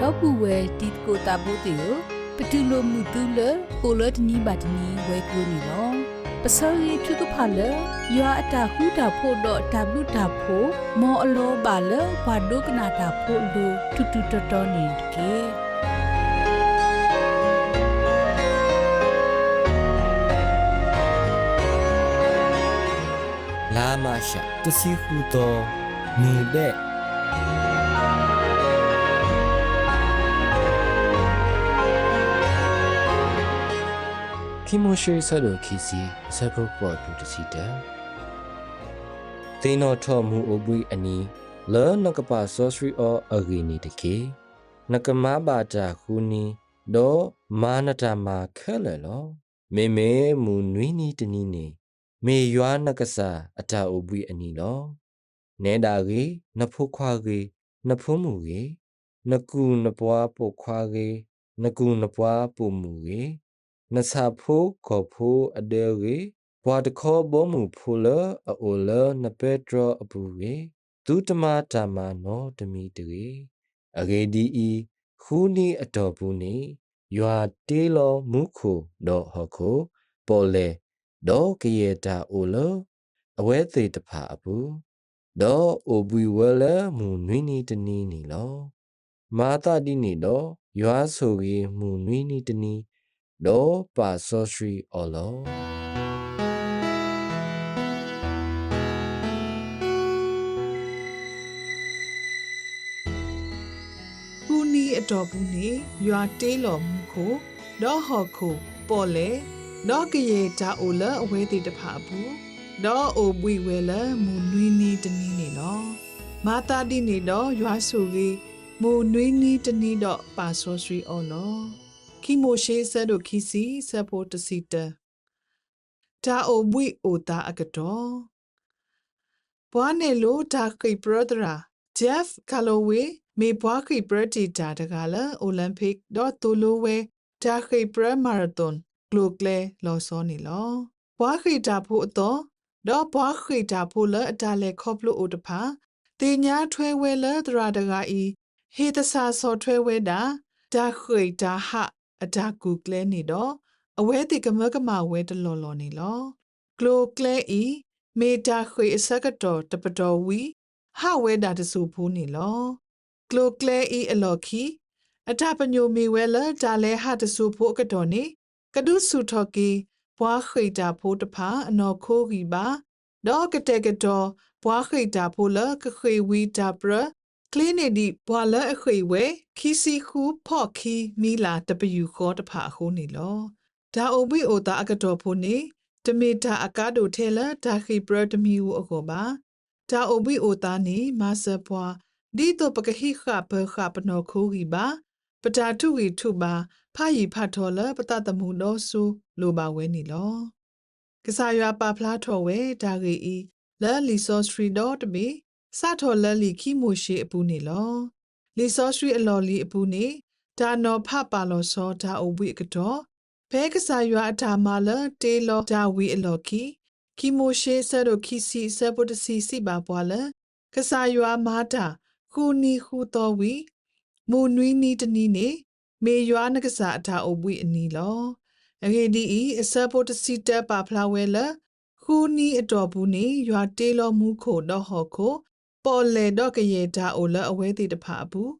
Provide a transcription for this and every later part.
တော့ပူဝဲတီကိုတာဘိုတေယပတူလိုမှုတူလကိုလတနီဘတ်နီဝဲကလိုနီလောပစောရီထုကဖာလယောအတာဟူတာဖို့တော့တဘလူတာဖို့မောအလောပါလဘာဒုကနာတာဖို့လူတူတူတော်တော်နေကေလာမရှာတစီဟူတော်နေတဲ့ ခိမိုရှိဆဒိုခီစီဆပ်ပုတ်ပေါ်တူတစီတံတေနောထောမူအပွေအနီလောနကပါဆောစရီအောအဂီနီတကေနကမဘာတာခုနီဒေါ်မာနတာမာခဲလေလောမေမေမူနွီနီတနီနေမေယွာနကဆာအတာအပွေအနီလောနဲတာကေနဖို့ခွာကေနဖုံးမူကေနကူနပွားပုတ်ခွာကေနကူနပွားပူမူကေ နဆာဖိုးခေါ်ဖိုးအတဲကေဘွာတခောဘောမူဖိုလအိုလနပက်ထရအပူကေဒုတမတာမနောတမီတေအဂေဒီဤခူနီအတော်ဘူးနေယွာတေးလောမုခုဒေါ်ဟခုပေါ်လေဒေါကရေတာအိုလအဝဲသေးတဖာအပူဒေါအိုဘွီဝဲလမူနွိနီတနီနီလောမာတာဒီနီတော့ယွာဆိုကြီးမူနွိနီတနီ ဒေါပါဆောစရီအော်လောဟူနီအတော်ဘူးနေရွာတေးလော်မှုကိုဒေါ်ဟော်ကိုပေါ်လေဒေါ်ကရေတာအိုလအဝဲသေးတဖာဘူးဒေါ်အိုဘွီဝဲလမူနွီနီတနီနေလောမာတာဒီနေတော့ရွာဆူကြီးမူနွီနီတနီတော့ပါဆောစရီအော်လော ခီမိုရှေဆဲတို့ခီစီဆပ်ဖို့တစီတတာအိုဘွီအိုတာအကတော်ဘွားနေလို့ဒါခိဘရဒရာ Jeff Calloway မေဘွားခိပရတီတာတကလာအိုလံပစ်ဒေါ်တိုလိုဝဲတာခိပရမာရသွန်ဂလိုကလေလော်စောနေလောဘွားခိတာဖို့အတော့ဒေါ်ဘွားခိတာဖို့လအတလဲခေါပလိုအိုတဖာတေညာထွဲဝဲလတရာတကဤဟေတဆာဆော်ထွဲဝဲတာတာခိတာဟ အတာကူကလဲနေတော့အဝဲတိကမကမဝဲတလော်လော်နေလောဂလိုကလဲဤမေတာခိအစကတော်တပတော်ဝီဟဝဲတာတဆူဖူးနေလောကလိုကလဲဤအလော်ခီအထပညိုမီဝဲလာဒါလဲဟာတဆူဖို့ကတော်နေကဒုစုထော်ကီဘွားခိတာဖို့တဖာအနော်ခိုးကီပါဒေါကတဲ့ကတော်ဘွားခိတာဖို့လကခေဝီတာပရ ကလင်းနေဒီဘွာလအခေဝဲခီစီခူဖော့ခီမီလာတပယူခေါ်တဖာခိုးနေလောဒါအိုဘီအိုတာအကတော်ဖို့နေတမီတာအကားတို့ထဲလာဒါခိပရတမီဝအကောပါဒါအိုဘီအိုတာနေမာဆပွားဒီတော့ပကဟိခဘခပနောခိုးကြီးပါပတာထုဝီထုပါဖာယီဖတ်တော်လပတတမှုတော်ဆူလိုပါဝဲနေလောကစားရွာပါဖလားထော်ဝဲဒါဂီဤလဲလီဆော့စထရီဒေါ်တမီ စထော်လဲလီခီမိုရှိအပူနေလောလီဆော့စထရီအလော်လီအပူနေဒါနော်ဖပါလောဆောဒါအိုဝီကတော်ဘဲကစားရွာအထာမာလတေလောဒါဝီအလော်ခီခီမိုရှိဆဲတို့ခီစီဆဲပုတစီစီပါပွာလကစားရွာမာတာခူနီခူတော်ဝီမူနွီနီတနီနေမေရွာနကစားအထာအဝီအနီလောအဂေဒီဤအစပိုတစီတက်ပါဖလာဝဲလခူနီအတော်ဘူးနေရွာတေးလောမှုခိုတော့ဟော်ခို ပေါ်လေတော့ကရေတာအိုလအဝဲတိတဖာဘူး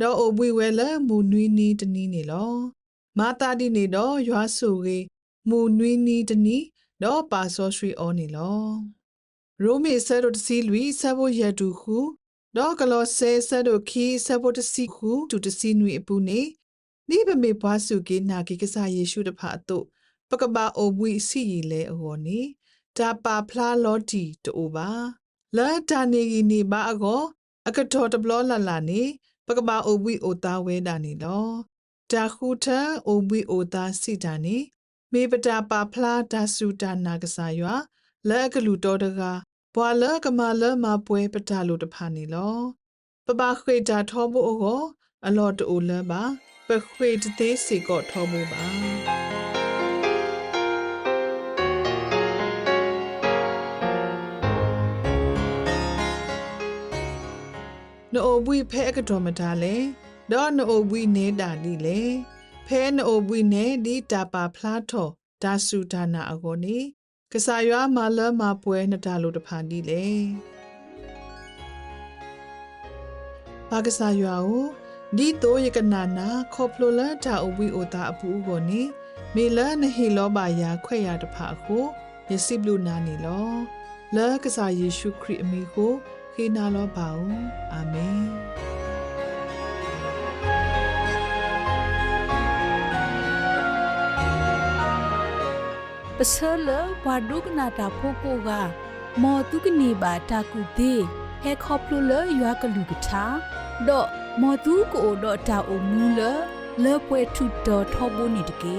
တော့အဝီဝဲလမူနွီနီတနီနေလောမာတာဒီနေတော့ရွာဆူကြီးမူနွီနီတနီတော့ပါဆောစရီအောနေလောရိုမေဆဲတို့တစီလူဆဘိုရတူခုတော့ကလောဆဲဆဲတို့ခီဆဘိုတစီခုတူတစီနွေအပူနေနိဗမေဘွားစုကေနာကေကစားယေရှုတဖာအတုပကဘာအိုဝီစီရီလေအောနေတာပါဖလားလော်တီတူပါ လာတာနေဂီနေပါအကောအကတော်တဘလောလာလာနေပကဘာအိုဝီအိုတာဝဲတာနေလောတာခုထအိုဝီအိုတာစီတာနေမေပတာပါဖလားဒါစုတာနာကစားရွာလဲကလူတော်တကားဘွာလကမာလမပွဲပတာလို့တဖာနေလောပပခွေတာထောဖို့အောအလော်တူလပါပခွေတသေးစီကောထောဖို့ပါ နိုဘွေဖဲအကတော်မတာလေဒေါ်နိုဘွီနေတာဒီလေဖဲနိုဘွီနေဒီတာပါဖလားထောဒါဆူဒါနာအကိုနေကစားရွာမလမပွဲနတာလိုတဖာဒီလေပါကစားရွာကိုဒီတိုယကနာနာခေါပလိုလာတာအဝီအိုတာအပူကိုနေမေလာနဟီလောပါယာခွဲ့ရတဖာကိုယစိဘလူနာနေလောလာကစားယေရှုခရစ်အမိကို ခေနာလောပါဦးအာမင်ပစလဝါဒုကနာတာဖိုကိုကမောတုကနေပါတာကူသေးဟဲခေါပလိုလရွာကလူကထာဒေါ်မောတုကိုဒေါ်တာအုံမူလလေပွဲထုတော်ထောဘုန်နေတကေ